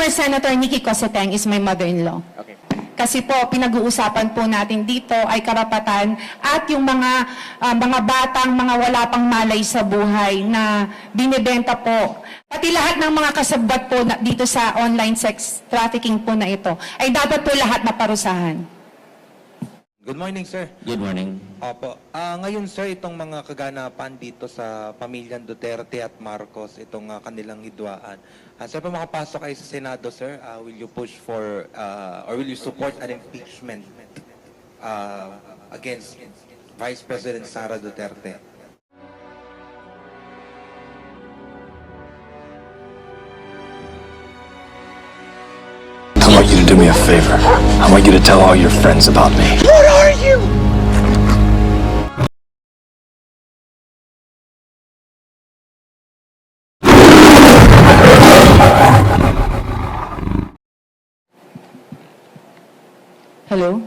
former Senator Nikki Cosseteng is my mother-in-law. Okay. Kasi po, pinag-uusapan po natin dito ay karapatan at yung mga ah, mga batang, mga wala pang malay sa buhay na binibenta po. Pati lahat ng mga kasabbat po na, dito sa online sex trafficking po na ito, ay dapat po lahat maparusahan. Good morning, sir. Good morning. Opo. Ah, ngayon, sir, itong mga kaganapan dito sa pamilyang Duterte at Marcos, itong ah, kanilang hidwaan. Ah, sir, pa makapasok kayo sa Senado, sir, ah, will you push for, ah, or will you support an impeachment ah, against Vice President Sara Duterte? Me a favor. I want you to tell all your friends about me. Hello?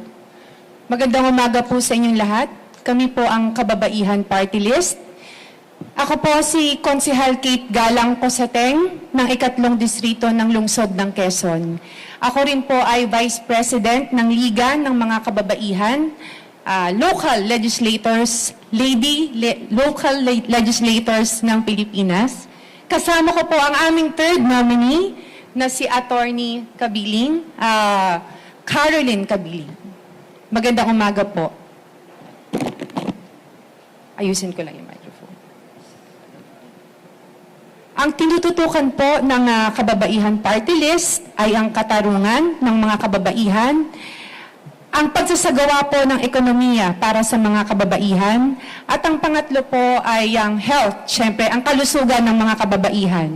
Magandang umaga po sa inyong lahat. Kami po ang Kababaihan Party List. Ako po si Konsihal Kate Galang Cosateng ng ikatlong distrito ng lungsod ng Quezon. Ako rin po ay Vice President ng Liga ng mga Kababaihan, ah, local legislators, lady le- local le- legislators ng Pilipinas. Kasama ko po ang aming third nominee na si Attorney Kabiling, ah, Caroline Kabiling. Magandang umaga po. Ayusin ko lang yung microphone. Ang tinututukan po ng ah, Kababaihan Party List ay ang katarungan ng mga kababaihan, ang pagsasagawa po ng ekonomiya para sa mga kababaihan, at ang pangatlo po ay ang health, syempre, ang kalusugan ng mga kababaihan.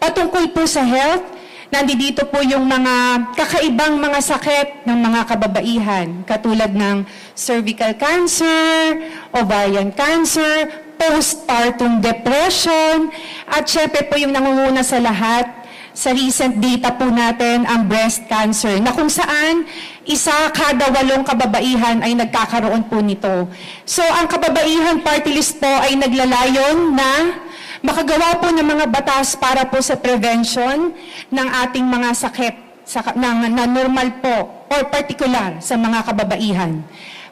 Patungkol po sa health, nandito po yung mga kakaibang mga sakit ng mga kababaihan, katulad ng cervical cancer, ovarian cancer, postpartum depression, at syempre po yung nangunguna sa lahat, sa recent data po natin ang breast cancer na kung saan isa kada walong kababaihan ay nagkakaroon po nito. So ang kababaihan party list po ay naglalayon na makagawa po ng mga batas para po sa prevention ng ating mga sakit sa, ng, na normal po or particular sa mga kababaihan.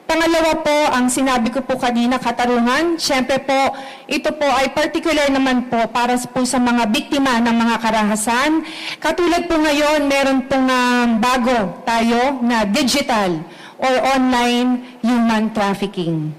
Pangalawa po, ang sinabi ko po kanina, katarungan. Siyempre po, ito po ay particular naman po para po sa mga biktima ng mga karahasan. Katulad po ngayon, meron pong ah, bago tayo na digital or online human trafficking.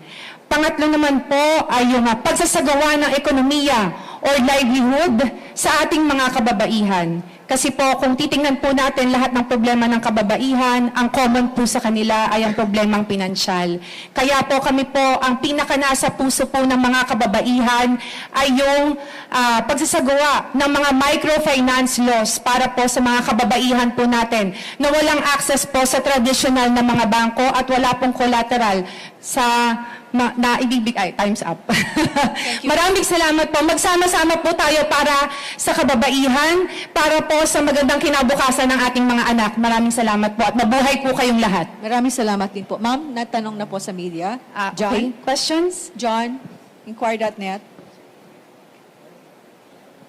Pangatlo naman po ay yung ah, pagsasagawa ng ekonomiya or livelihood sa ating mga kababaihan. Kasi po, kung titingnan po natin lahat ng problema ng kababaihan, ang common po sa kanila ay ang problemang pinansyal. Kaya po kami po, ang pinaka nasa puso po ng mga kababaihan ay yung ah, pagsasagawa ng mga microfinance laws para po sa mga kababaihan po natin na walang access po sa traditional na mga bangko at wala pong collateral sa ma- na ibibig ay times up. Maraming salamat po. Magsama-sama po tayo para sa kababaihan, para po sa magandang kinabukasan ng ating mga anak. Maraming salamat po at mabuhay po kayong lahat. Maraming salamat din po. Ma'am, natanong na po sa media. Ah, John? okay. Questions? John, inquire.net.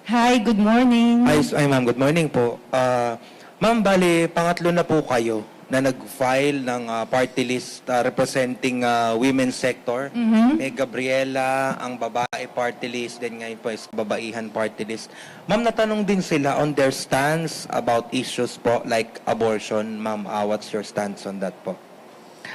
Hi, good morning. Ay, ay ma'am, good morning po. Ah, ma'am, bali, pangatlo na po kayo na nag-file ng ah, party list ah, representing ah, women's sector. May Gabriela, ang babae party list, then ngayon po is babaihan party list. Ma'am, natanong din sila on their stance about issues po like abortion. Ma'am, ah, what's your stance on that po?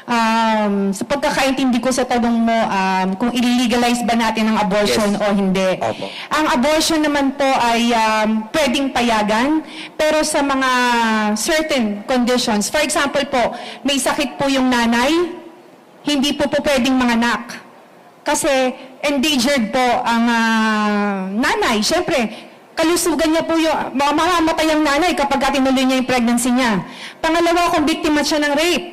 Um, sa pagkakaintindi ko sa tanong mo, um, kung i-legalize ba natin ang abortion Yes. o hindi. Opo. Ang abortion naman po ay um, pwedeng payagan, pero sa mga certain conditions. For example po, may sakit po yung nanay, hindi po po pwedeng manganak. Kasi endangered po ang ah, nanay. Siyempre, kalusugan niya po yung, mamamatay ang nanay kapag tinuloy niya yung pregnancy niya. Pangalawa, kung biktima siya ng rape,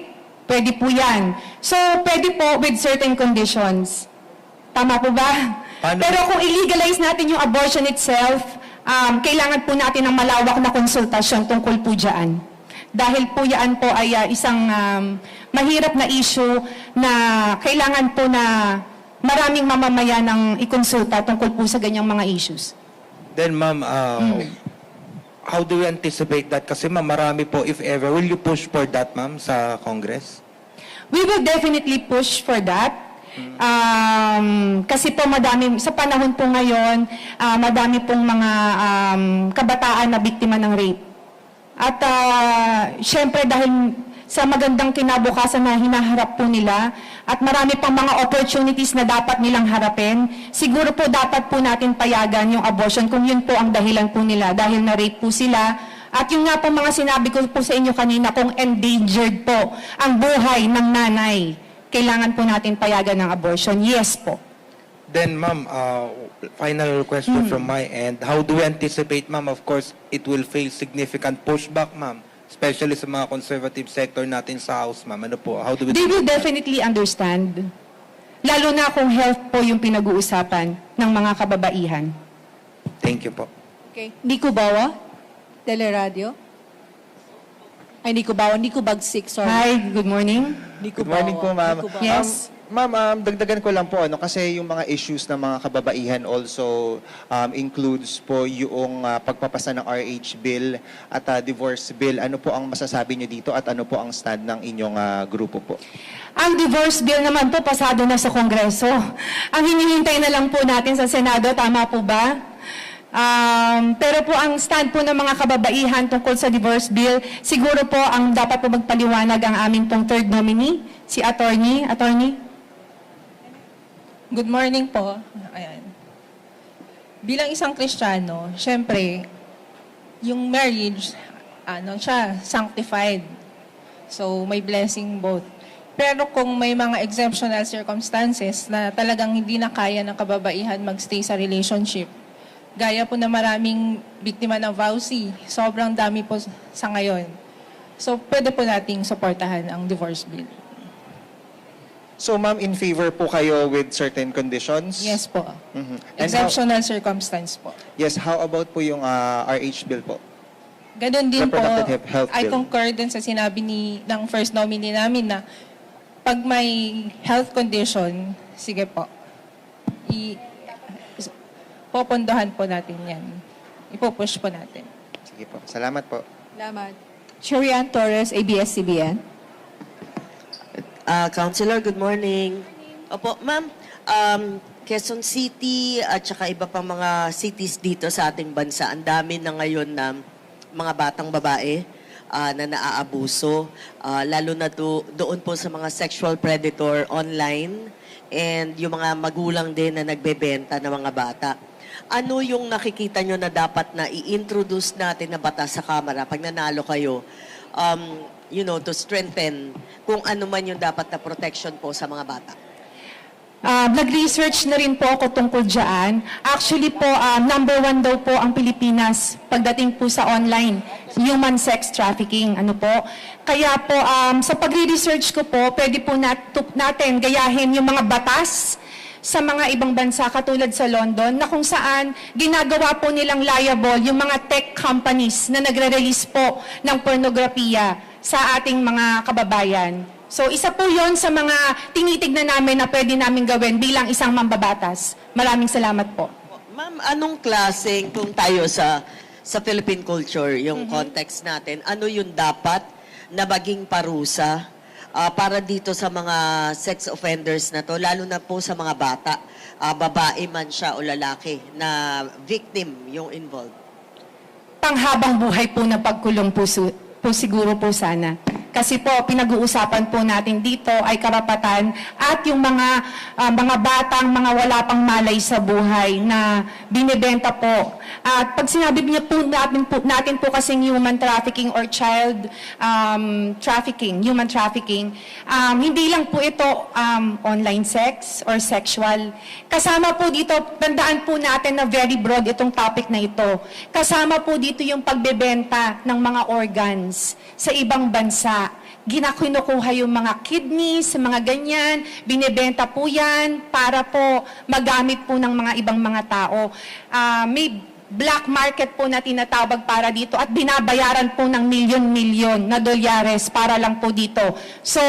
pwede po yan. So, pwede po with certain conditions. Tama po ba? Paano- Pero kung i-legalize natin yung abortion itself, um, kailangan po natin ng malawak na konsultasyon tungkol po dyan. Dahil po yan po ay ah, isang um, mahirap na issue na kailangan po na maraming mamamayan ng ikonsulta tungkol po sa ganyang mga issues. Then ma'am, ah, how do we anticipate that? Kasi ma'am, marami po, if ever, will you push for that, ma'am, sa Congress? We will definitely push for that. Um, kasi po madami, sa panahon po ngayon, ah, madami pong mga um, kabataan na biktima ng rape. At ah, syempre dahil sa magandang kinabukasan na hinaharap po nila at marami pang mga opportunities na dapat nilang harapin, siguro po dapat po natin payagan yung abortion kung yun po ang dahilan po nila dahil na-rape po sila. At yung nga po mga sinabi ko po sa inyo kanina kung endangered po ang buhay ng nanay, kailangan po natin payagan ng abortion. Yes po. Then, ma'am, uh, final question from my end. How do we anticipate, ma'am? Of course, it will face significant pushback, ma'am. Especially sa mga conservative sector natin sa House, ma'am. Ano po? How do we... They will definitely understand. Lalo na kung health po yung pinag-uusapan ng mga kababaihan. Thank you po. Okay. Nico Bawa, Teleradio. Ay, Nico Bawa, Nico Bagsik, sorry. Hi, good morning. Nico Good morning Bawa, po, ma'am. Nico Bawa. Yes. Ma'am, um, dagdagan ko lang po, ano, kasi yung mga issues ng mga kababaihan also um, includes po yung ah, pagpapasa ng RH bill at ah, divorce bill. Ano po ang masasabi niyo dito at ano po ang stand ng inyong ah, grupo po? Ang divorce bill naman po, pasado na sa Kongreso. Ang hinihintay na lang po natin sa Senado, tama po ba? Um, pero po ang stand po ng mga kababaihan tungkol sa divorce bill, siguro po ang dapat po magpaliwanag ang aming pong third nominee, si attorney. Attorney? Good morning po. Ayan. Bilang isang Kristiyano, syempre, yung marriage, ano siya, sanctified. So, may blessing both. Pero kung may mga exceptional circumstances na talagang hindi na kaya ng kababaihan magstay sa relationship, gaya po na maraming biktima ng vowsy, sobrang dami po sa ngayon. So, pwede po nating suportahan ang divorce bill. So, ma'am, in favor po kayo with certain conditions? Yes po. Mhm. And how, Exceptional circumstance po. yes, how about po yung ah, RH bill po? Ganun din po, Reproductive health I bill. concur din sa sinabi ni, ng first nominee namin na pag may health condition, sige po, i, popondohan po natin yan. Ipupush po natin. Sige po. Salamat po. Salamat. Sherian Torres, ABS-CBN. Ah, Councilor, good morning. Opo, ma'am, um, Quezon City at saka iba pang mga cities dito sa ating bansa, ang dami na ngayon na mga batang babae ah, na naaabuso, ah, lalo na do, doon po sa mga sexual predator online and yung mga magulang din na nagbebenta ng mga bata. Ano yung nakikita nyo na dapat na i-introduce natin na batas sa Kamara pag nanalo kayo? Um, you know, to strengthen kung ano man yung dapat na protection po sa mga bata. Ah, nag-research na rin po ako tungkol dyan. Actually po, ah, number one daw po ang Pilipinas pagdating po sa online, human sex trafficking. Ano po? Kaya po, um, sa pagre-research ko po, pwede po nat- natin gayahin yung mga batas sa mga ibang bansa katulad sa London na kung saan ginagawa po nilang liable yung mga tech companies na nagre-release po ng pornografiya sa ating mga kababayan. So isa po yon sa mga tinitignan namin na pwede namin gawin bilang isang mambabatas. Maraming salamat po. Ma'am, anong klaseng kung tayo sa sa Philippine culture, yung context natin, ano yung dapat na maging parusa ah, para dito sa mga sex offenders na to, lalo na po sa mga bata, ah, babae man siya o lalaki, na victim yung involved? Panghabang buhay po na pagkulong po, po siguro po sana. Kasi po, pinag-uusapan po natin dito ay karapatan at yung mga ah, mga batang, mga wala pang malay sa buhay na binibenta po. At pag sinabi niya po natin po, natin po kasing human trafficking or child um, trafficking, human trafficking, um, hindi lang po ito um, online sex or sexual. Kasama po dito, tandaan po natin na very broad itong topic na ito. Kasama po dito yung pagbebenta ng mga organs sa ibang bansa. Ginakinukuha yung mga kidneys, mga ganyan, binibenta po yan para po magamit po ng mga ibang mga tao. Ah, may black market po na tinatawag para dito at binabayaran po ng milyon-milyon na dolyares para lang po dito. So,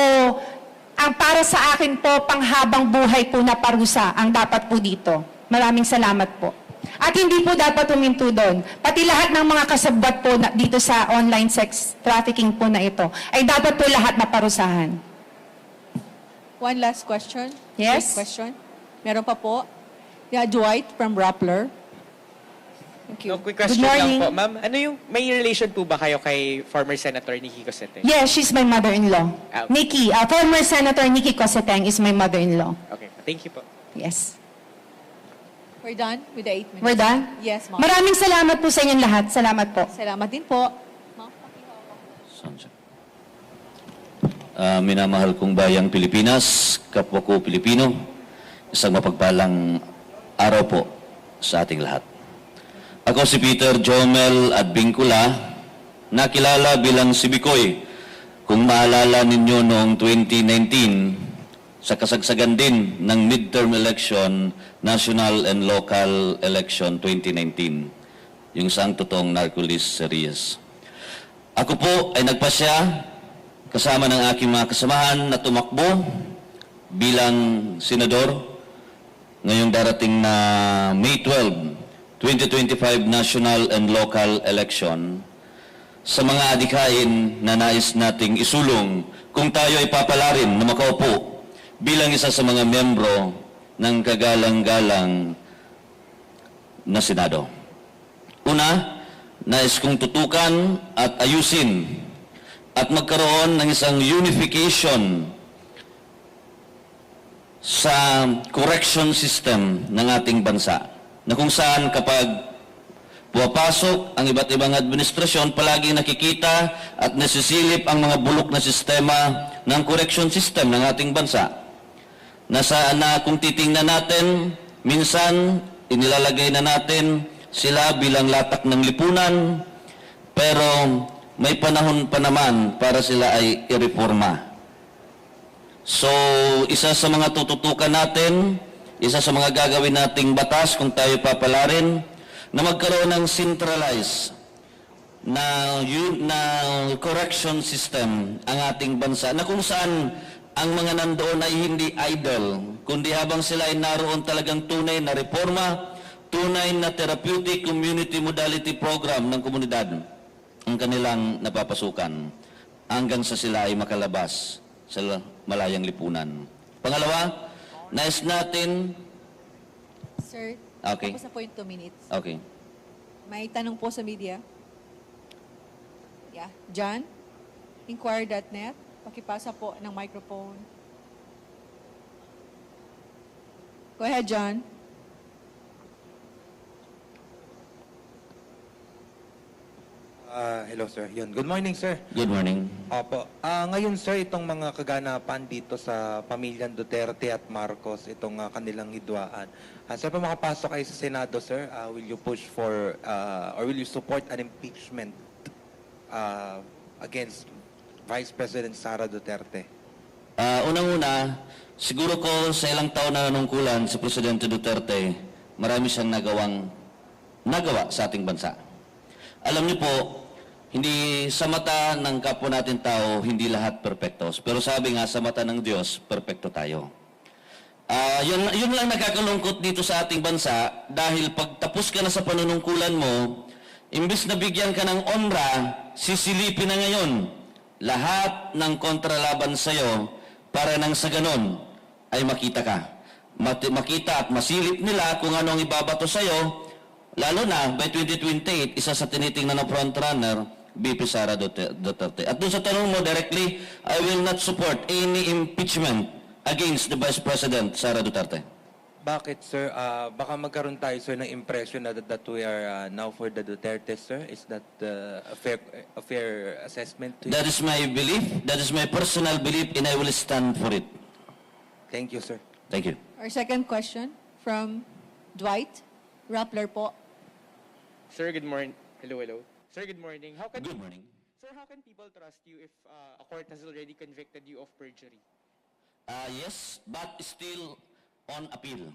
ang para sa akin po, panghabang buhay po na parusa ang dapat po dito. Maraming salamat po. At hindi po dapat huminto doon. Pati lahat ng mga kasabbat po na, dito sa online sex trafficking po na ito, ay dapat po lahat maparusahan. One last question. Yes? Quick question. Meron pa po. Yeah, Dwight from Rappler. Thank you. No, quick question Good morning. lang po. Ma'am, ano yung, may relation po ba kayo kay former Senator Nikki Cosete? Yes, she's my mother-in-law. Ah. Nikki, uh, former Senator Nikki Coseteng is my mother-in-law. Okay, thank you po. Yes. We're done with the eight minutes. We're done? Yes, ma'am. Maraming salamat po sa inyong lahat. Salamat po. Salamat din po. Ma'am, Ah, minamahal kong bayang Pilipinas, kapwa ko Pilipino, isang mapagpalang araw po sa ating lahat. Ako si Peter Jomel at Bingkula, nakilala bilang si Bikoy. Kung maalala ninyo noong 2019, sa kasagsagan din ng midterm election, national and local election 2019, yung sang totoong narcolis series. Ako po ay nagpasya kasama ng aking mga kasamahan na tumakbo bilang senador ngayong darating na May 12, 2025 national and local election sa mga adikain na nais nating isulong kung tayo ay papalarin na makaupo bilang isa sa mga membro ng kagalang-galang na Senado. Una, nais kong tutukan at ayusin at magkaroon ng isang unification sa correction system ng ating bansa na kung saan kapag pumapasok ang iba't ibang administrasyon, palagi nakikita at nasisilip ang mga bulok na sistema ng correction system ng ating bansa. Nasa na kung titingnan natin, minsan inilalagay na natin sila bilang latak ng lipunan, pero may panahon pa naman para sila ay ireforma. So, isa sa mga tututukan natin, isa sa mga gagawin nating batas kung tayo papalarin, na magkaroon ng centralized na, na correction system ang ating bansa na kung saan ang mga nandoon ay hindi idle, kundi habang sila ay naroon talagang tunay na reforma, tunay na therapeutic community modality program ng komunidad ang kanilang napapasukan hanggang sa sila ay makalabas sa malayang lipunan. Pangalawa, nais natin, Sir, Okay. tapos na po yung two minutes. okay, May tanong po sa media. Yeah. John, inquire.net. Pakipasa po ng microphone. Go ahead, John. Ah, hello sir. Yun. Good morning sir. good morning. Opo. Ah, ngayon sir, itong mga kaganapan dito sa pamilyang Duterte at Marcos, itong ah, kanilang hidwaan. Ah, sir, pa makapasok kayo sa Senado, sir, ah, will you push for, ah, or will you support an impeachment ah, against Vice President Sara Duterte? Ah, unang-una, siguro ko sa ilang taon na nanungkulan si Presidente Duterte, marami siyang nagawang nagawa sa ating bansa. Alam niyo po, hindi sa mata ng kapwa natin tao, hindi lahat perpektos. Pero sabi nga, sa mata ng Diyos, perpekto tayo. Ah, yun, yun lang nakakalungkot dito sa ating bansa dahil pag ka na sa panunungkulan mo, imbis na bigyan ka ng onra, sisilipin na ngayon lahat ng kontralaban sa'yo para nang sa ganon ay makita ka. Mat- makita at masilip nila kung ano ang ibabato sa'yo, lalo na by 2028, isa sa tinitingnan ng frontrunner, BP Sara Dute- Duterte. At doon sa tanong mo directly, I will not support any impeachment against the Vice President Sara Duterte. Bakit, sir? Ah, baka magkaroon tayo, sir, ng impression na that, that we are ah, now for the Duterte, sir. Is that ah, a, fair, a fair assessment to you? That is my belief, that is my personal belief, and I will stand for it. Thank you, sir. Thank you. Our second question from Dwight. Rappler po. Sir, good morning. Hello, hello. Sir, good morning. How can Good morning. Sir, how can people trust you if uh, a court has already convicted you of perjury? Uh, yes, but still on appeal.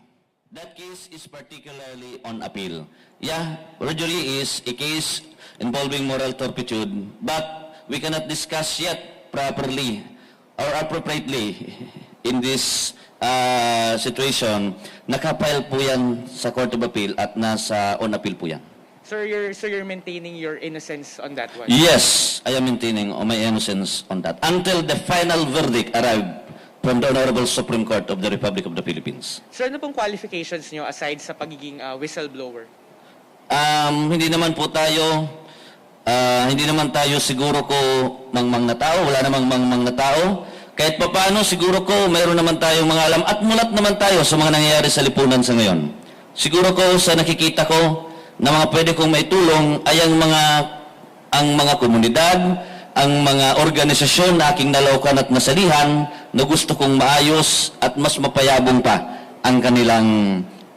That case is particularly on appeal. Yeah, perjury is a case involving moral turpitude, but we cannot discuss yet properly or appropriately in this ah, situation, nakapile po yan sa Court of Appeal at nasa on appeal po yan. Sir, you're, so you're maintaining your innocence on that one? Yes, I am maintaining my innocence on that until the final verdict arrived from the Honorable Supreme Court of the Republic of the Philippines. Sir, ano pong qualifications nyo aside sa pagiging ah, whistleblower? Um, hindi naman po tayo, ah, hindi naman tayo siguro ko mangmang na tao, wala namang mangmang na tao. Kahit papaano, siguro ko mayroon naman tayong mga alam at mulat naman tayo sa mga nangyayari sa lipunan sa ngayon. Siguro ko sa nakikita ko na mga pwede kong maitulong ay ang mga ang mga komunidad, ang mga organisasyon na aking nalaukan at nasalihan na gusto kong maayos at mas mapayabong pa ang kanilang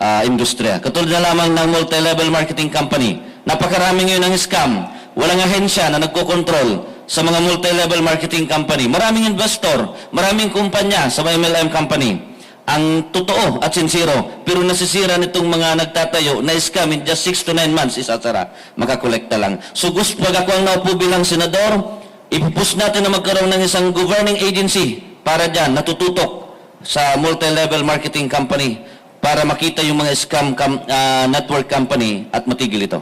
ah, industriya. Katulad na lamang ng multi-level marketing company. Napakarami ngayon ng scam. Walang ahensya na nagkokontrol sa mga multi-level marketing company. Maraming investor, maraming kumpanya sa MLM company. Ang totoo at sincero, pero nasisira nitong mga nagtatayo na scam in just 6 to 9 months isasara, makakolekta lang. So gusto pag ako ang naupo bilang senador, ipupus natin na magkaroon ng isang governing agency para dyan, natututok sa multi-level marketing company para makita yung mga scam com- ah, network company at matigil ito.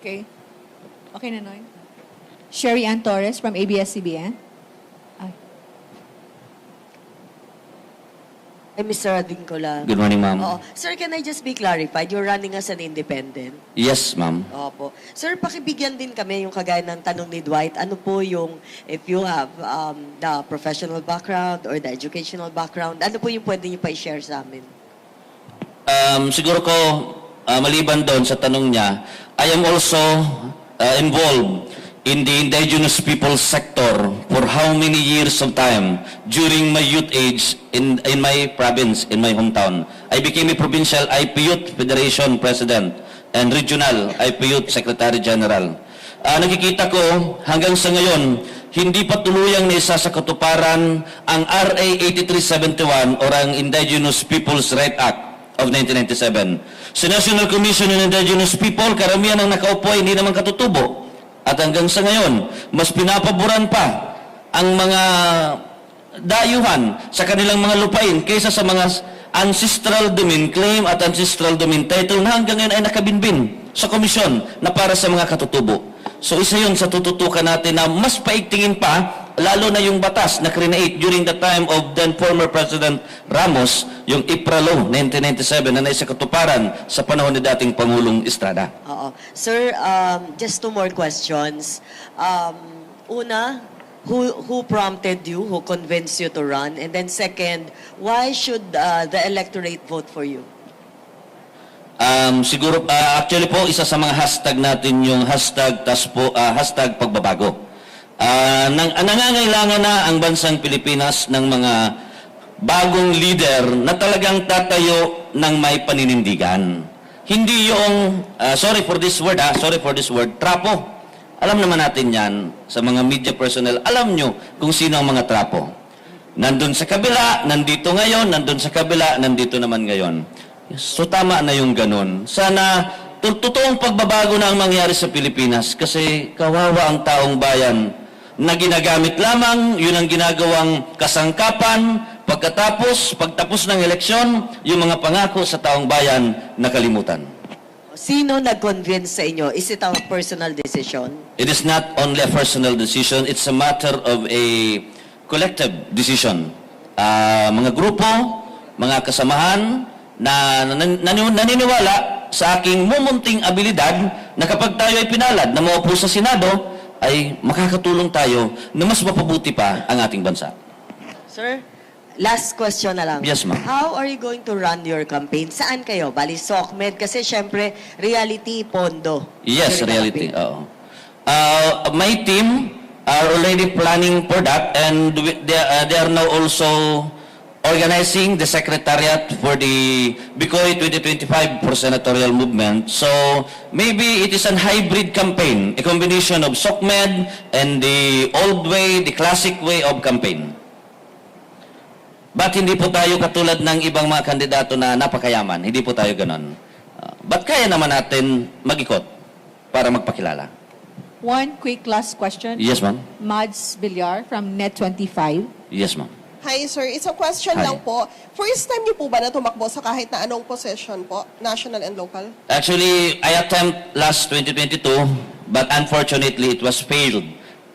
Okay. Okay na, Noy. Sherry Ann Torres from ABS-CBN. Ay, Mr. Adincola. Good morning, ma'am. Oo. Sir, can I just be clarified? You're running as an independent? Yes, ma'am. Opo. Sir, pakibigyan din kami yung kagaya ng tanong ni Dwight. Ano po yung, if you have um, the professional background or the educational background, ano po yung pwede niyo pa-share sa amin? Um, siguro ko, ah, maliban doon sa tanong niya, I am also ah, involved in the indigenous people sector for how many years of time during my youth age in, in my province, in my hometown. I became a provincial IP Youth Federation President and regional IP Youth Secretary General. Ah, nakikita ko hanggang sa ngayon, hindi pa tuluyang naisa sa katuparan ang RA 8371 or ang Indigenous Peoples' Right Act of 1997. Sa National Commission on Indigenous People, karamihan ang nakaupo hindi naman katutubo. At hanggang sa ngayon, mas pinapaboran pa ang mga dayuhan sa kanilang mga lupain kaysa sa mga ancestral domain claim at ancestral domain title na hanggang ngayon ay nakabinbin sa komisyon na para sa mga katutubo. So isa yun sa tututukan natin na mas paigtingin pa lalo na yung batas na create during the time of then former President Ramos, yung IPRA Law 1997 na naisa katuparan sa panahon ni dating Pangulong Estrada. Oo. Sir, um, just two more questions. Um, una, who, who prompted you, who convinced you to run? And then second, why should uh, the electorate vote for you? Um, siguro, ah, actually po, isa sa mga hashtag natin yung hashtag, tas po, ah, hashtag pagbabago. Ah, nang, ah, nangangailangan na ang bansang Pilipinas ng mga bagong leader na talagang tatayo ng may paninindigan. Hindi yung, ah, sorry for this word ah, sorry for this word, trapo. Alam naman natin yan, sa mga media personnel, alam nyo kung sino ang mga trapo. Nandun sa kabila, nandito ngayon, nandun sa kabila, nandito naman ngayon. So tama na yung ganun. Sana to- totoong pagbabago na ang mangyari sa Pilipinas kasi kawawa ang taong bayan na ginagamit lamang, yun ang ginagawang kasangkapan, pagkatapos, pagtapos ng eleksyon, yung mga pangako sa taong bayan nakalimutan. Sino nag-convince sa inyo? Is it a personal decision? It is not only a personal decision, it's a matter of a collective decision. Ah, mga grupo, mga kasamahan na nan- nan- naniniwala sa aking mumunting abilidad na kapag tayo ay pinalad na maupo sa Senado, ay makakatulong tayo na mas mapabuti pa ang ating bansa. Sir, last question na lang. Yes, ma'am. How are you going to run your campaign? Saan kayo? Bali, SOCMED? Kasi syempre, reality, pondo. Yes, During reality. Oo. Uh, my team are already planning for that and we- they, uh, they are now also organizing the secretariat for the Bicoy 2025 for senatorial movement. So maybe it is an hybrid campaign, a combination of SOCMED and the old way, the classic way of campaign. Ba't hindi po tayo katulad ng ibang mga kandidato na napakayaman? Hindi po tayo ganon. Uh, ba't kaya naman natin mag-ikot para magpakilala? One quick last question. Yes, ma'am. Mads Villar from Net25. Yes, ma'am. Hi, sir. It's a question Hi. lang po. First time niyo po ba na tumakbo sa kahit na anong position po, national and local? Actually, I attempt last 2022, but unfortunately, it was failed.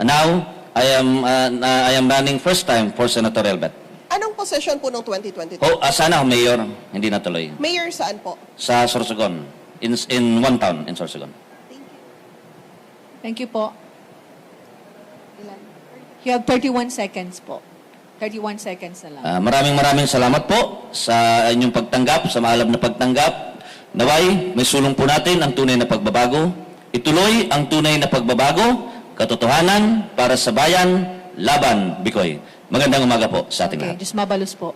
And now, I am uh, uh, I am running first time for senatorial bet. Anong position po noong 2022? Oh, uh, sana ako mayor, hindi natuloy. Mayor saan po? Sa Sorsogon, in in one town in Sorsogon. Thank you po. You have 31 seconds po. 31 seconds na lang. Ah, maraming maraming salamat po sa inyong pagtanggap, sa maalab na pagtanggap. Naway, may sulong po natin ang tunay na pagbabago. Ituloy ang tunay na pagbabago, katotohanan para sa bayan, laban, Bikoy. Magandang umaga po sa ating Okay, lahat. just mabalos po.